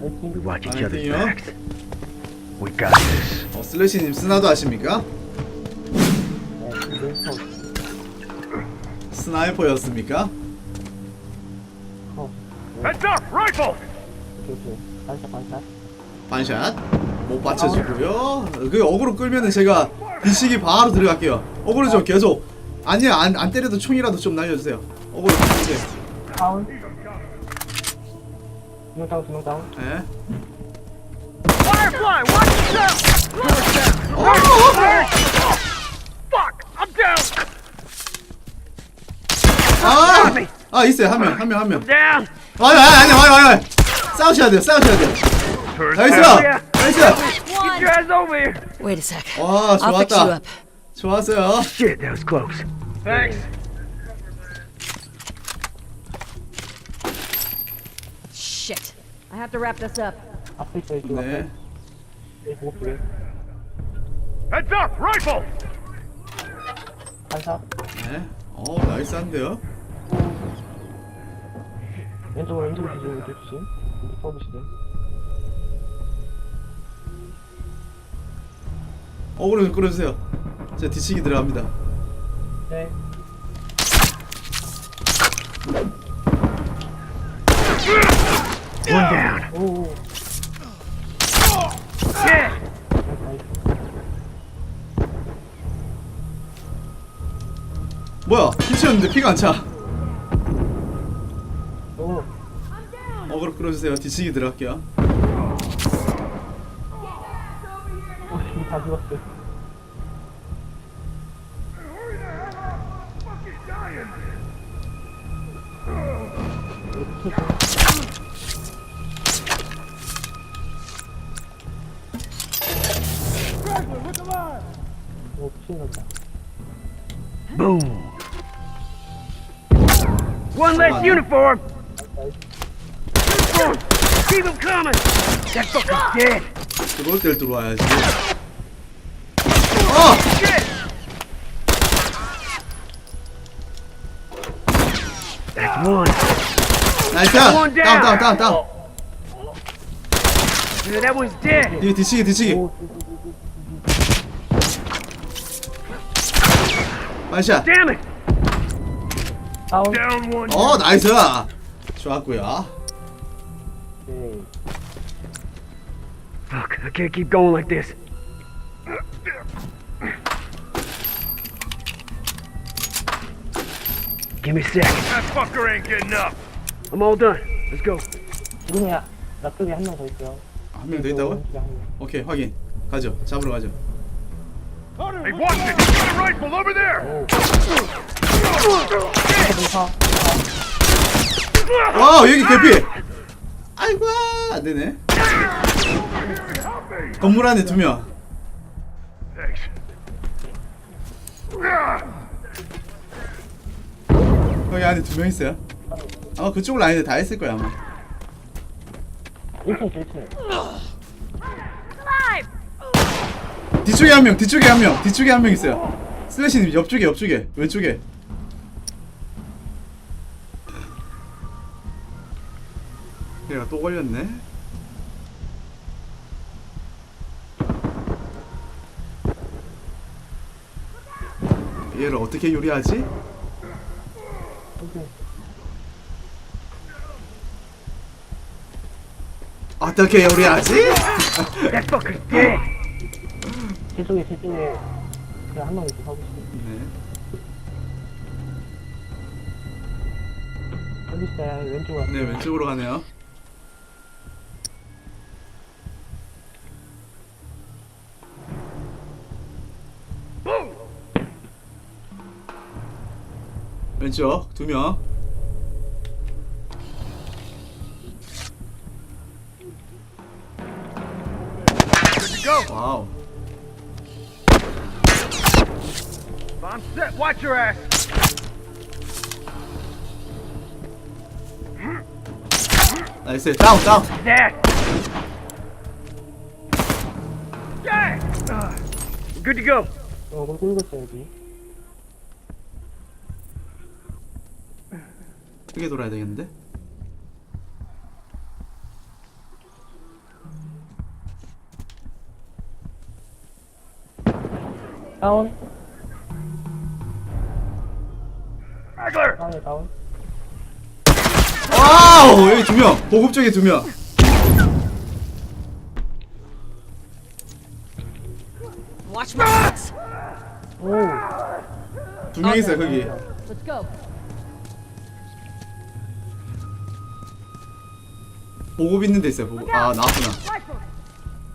We watch each other's backs. We got this. 어, 슬래시님 스나도 아십니까? 네, 스나이퍼였습니까? 컷. Heads up, rifle! 오케이, 오케이. 반샷, 반샷. 반샷 못 받쳐주고요. 그 어그로 끌면은 제가 뒤치기 바로 들어갈게요. 어그로 좀 계속 아니야 안, 안 때려도 총이라도 좀 날려주세요. 어그로 뒤치기. 다운. 두명 다운, 두명 다운. 예. Firefly, watch yourself! 어? Fuck, I'm down! 아! 아 있어요 한 명 한 명 한 명. Down! 아니 아니 아니 아니 아니. 싸우셔야 돼요 싸우셔야 돼요. 나이스 나이스. Get your ass over here! Wait a sec. 와 I'll fix you 좋았다. up. 좋았어요. Shit, that was close. Thanks. I have to wrap this up. 네. 그래. Heads up, rifle! 반샷. 네. 어 나이스한데요. 왼쪽으로, 왼쪽으로 왼쪽 조심. 써보시죠. 어그로 좀 끌어주세요. 제가 뒤치기 들어갑니다. 네. One down. 오, Yeah! 뭐야? 피치였는데 피가 안 차. 오, 어그로 끌어주세요. 뒤치기 들어갈게요. 오, 씨, 다 죽었어. 오, 피해갔다. Boom. One less uniform. Keep him coming. That fucker's dead. 들어올 때 들어와야지. 어! Shit. That's one. 나이스! One down. 다운 다운 다운 다운. Yeah, that one's dead. 뒤 뒤치기 뒤치기. 반샷. Damn it. 다운. Down one. 어 나이스. 좋았고요. 네. Fuck, I can't keep going like this. Give me a sec. That fucker ain't getting up. I'm all done. Let's go. 지금이 앞쪽에 한 명 더 있어요. 한 명 더 있다고? 오케이 확인. 가죠. 잡으러 가죠. Hey, watch it! He's got a rifle over there! 와 여기 개피. 아이고 안 되네. 건물 안에 두 명. Thanks. 여기 안에 두 명 있어요. 아마 그쪽은 아닌데 다 했을 거야 아마. 1층, 1층. 뒤쪽에 한 명, 뒤쪽에 한 명, 뒤쪽에 한 명 있어요. 슬래시님 옆쪽에, 옆쪽에, 왼쪽에. 얘가 또 걸렸네. 얘를 어떻게 요리하지? 어떻게 요리하지? That fucker's dead. 제 쪽에, 제 쪽에. 그냥 한명 있어, 서보시죠. 네. 여기 있어요. 왼쪽으로. 네, 왼쪽으로 가네요. 왼쪽 두 명. 와우. Watch your ass. 나이스 다운 다운 That. Yeah. Uh, good to go. 어, 그걸 끌고 여기. 크게 돌아야 되겠는데? 다운. 다운에 다운. 와우 여기 두명 보급 쪽에 두명 Watch my six. 오. 두 명 있어요 거기 Let's go. 보급 있는 데 있어요 보급 아 나왔구나 Rifle.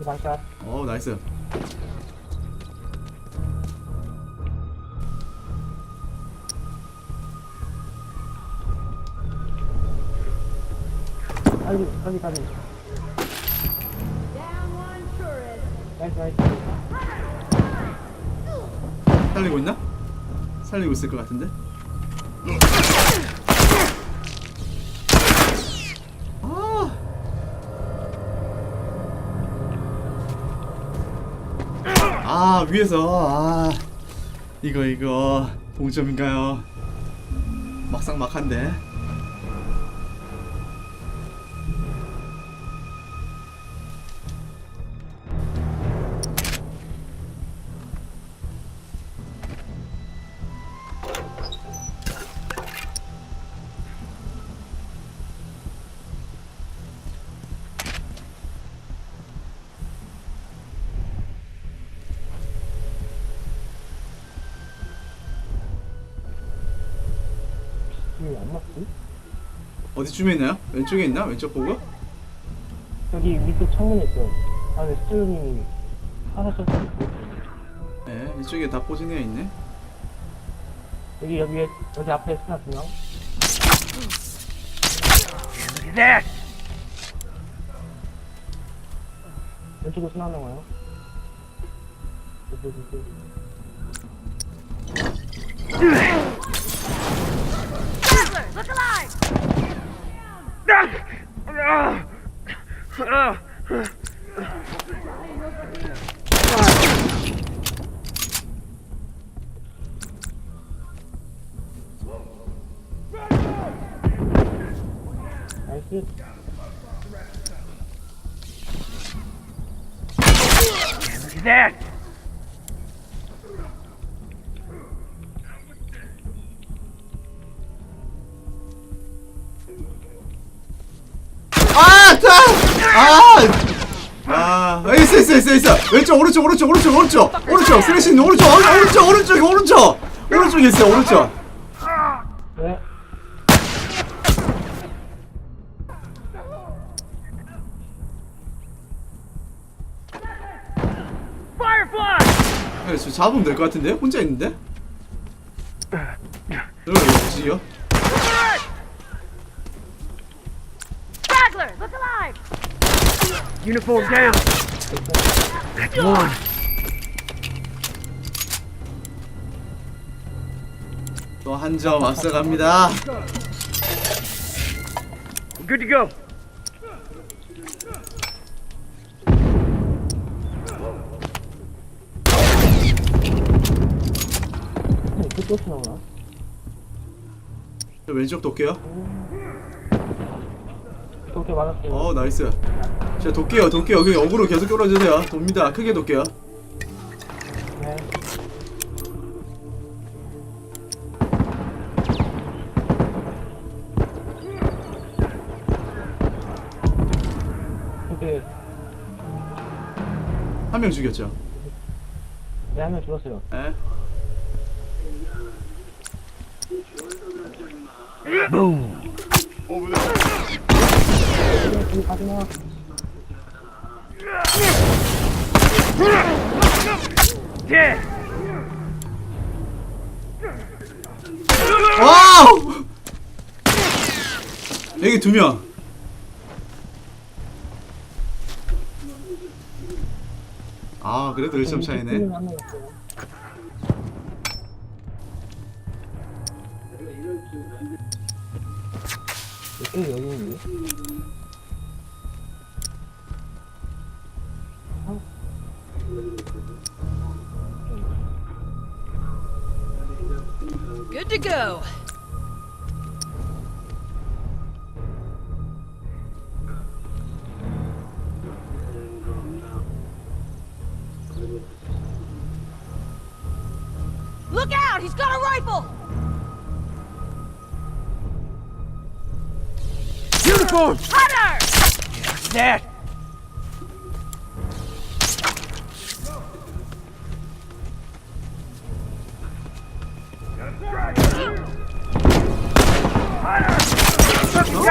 이 반샷. 어 나이스 turret. 나이스, 나이스. 살리고 있나? 살리고 있을 것 같은데 아 아 위에서 아 이거 이거 동점인가요? 막상 막한데 안 맞지? 어디쯤에 있나요? 왼쪽에 있나? 왼쪽 보고? 여기 밑에 창문에 있어요. 안에 쳤을 때. 네 이쪽에 다 포진해 있네 여기, 여기, 여기 앞에 스나 두 명. 왼쪽에 스나 하나 와요. Tyler, look alive! Shit. Look at that! 아! 아, 있어, 있어, 있어, 있어. 왼쪽, 오른쪽, 오른쪽, 오른쪽, 오른쪽, 오른쪽, 스레시는 오른쪽, 어, 오른쪽, 오른쪽, 오른쪽, 오른쪽. 네. 네, 저 잡으면 될 것 같은데? 혼자 있는데? 여기 어디지요? Uniform down! That's one. 또 한 점 앞서갑니다. Good to go. 또 나오나? 저 왼쪽 돌게요. 이렇게 맞았어요. 어, 나이스. 자, 돌게요, 돌게요. 그냥 어그로 계속 끌어주세요. 돕니다. 크게 돌게요. 네. 이렇게 한명 죽였죠. 네, 한명 죽었어요. 에? 여기! 와우! 여기 두 명. 아, 그래도 1점 차이네. 꽤 여유 있네. Good to go. Look out! He's got a rifle! Uniform! Hunter! Dead!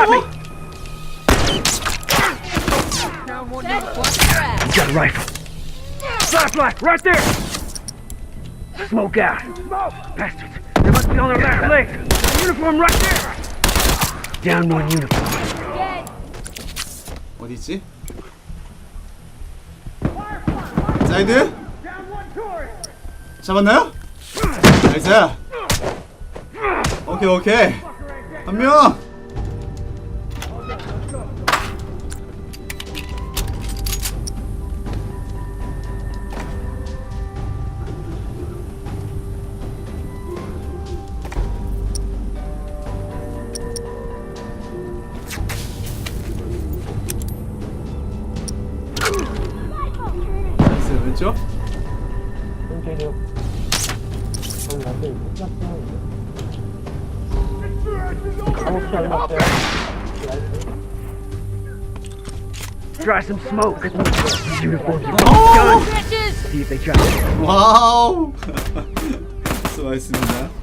Got me! No more need for stress. Got a rifle. Flashlight, right there! Smoke out. Smoke! Bastards. They must be on their last legs. Uniform right there! Down one uniform. Dead. 어디 있지? 사이드? 잡았나요? 나이스 오케이 오케이 한명 나이스 왼쪽 왼쪽이요. 저는 나중에 끝났어요. 아무것도 안 났어요. 나이스. Try some smoke. These uniforms are 오! guns. Bitches! See if they try. 와우 수고하셨습니다